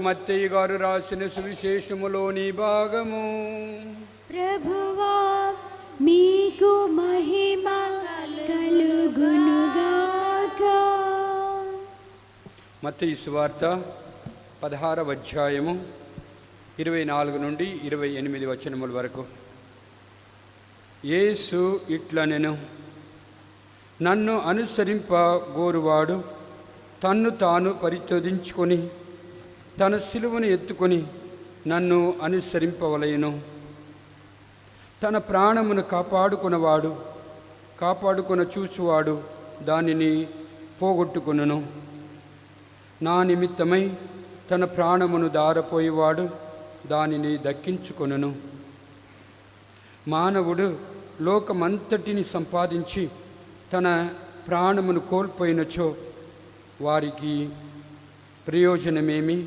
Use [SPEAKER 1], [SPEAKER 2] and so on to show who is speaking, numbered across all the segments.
[SPEAKER 1] మత్తయ్య గారు రాసిన సువిశేషములోని భాగము.
[SPEAKER 2] ప్రభువా మీకు మహిమ కలుగునుగాక.
[SPEAKER 1] మత్తయి సువార్త పదహారవ అధ్యాయము ఇరవై నాలుగు నుండి ఇరవై ఎనిమిది వచనముల వరకు. యేసు ఇట్లనెను నన్ను అనుసరింప గోరువాడు తన్ను తాను పరిశోధించుకొని తన సిలువను ఎత్తుకొని నన్ను అనుసరింపవలయను తన ప్రాణమును కాపాడుకున్నవాడు కాపాడుకున్న చూచువాడు దానిని పోగొట్టుకును నా నిమిత్తమై తన ప్రాణమును దారపోయేవాడు దానిని దక్కించుకొనును. మానవుడు లోకమంతటిని సంపాదించి తన ప్రాణమును కోల్పోయినచో వారికి ప్రయోజనమేమి?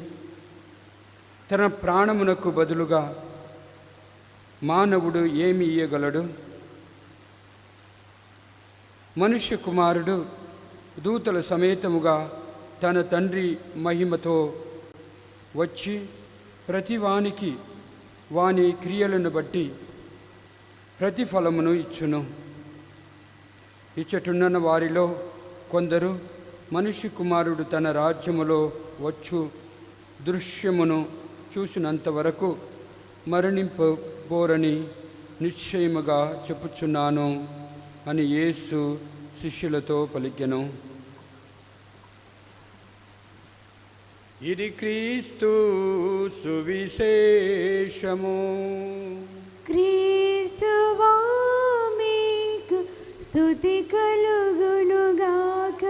[SPEAKER 1] తన ప్రాణమునకు బదులుగా మానవుడు ఏమి ఇయ్యగలడు? మనుష్య కుమారుడు దూతల సమేతముగా తన తండ్రి మహిమతో వచ్చి ప్రతివానికి వాని క్రియలను బట్టి ప్రతిఫలమును ఇచ్చును. ఇచ్చటున్న వారిలో కొందరు మనిషి కుమారుడు తన రాజ్యములో వచ్చు దృశ్యమును చూసినంత వరకు మరణింపబోరని నిశ్చయముగా చెప్పుచున్నాను అని యేసు శిష్యులతో పలికెను. ఇది క్రీస్తు సువిశేషము.
[SPEAKER 2] క్రీస్తువా మీకు స్తుతి కలుగునుగాక.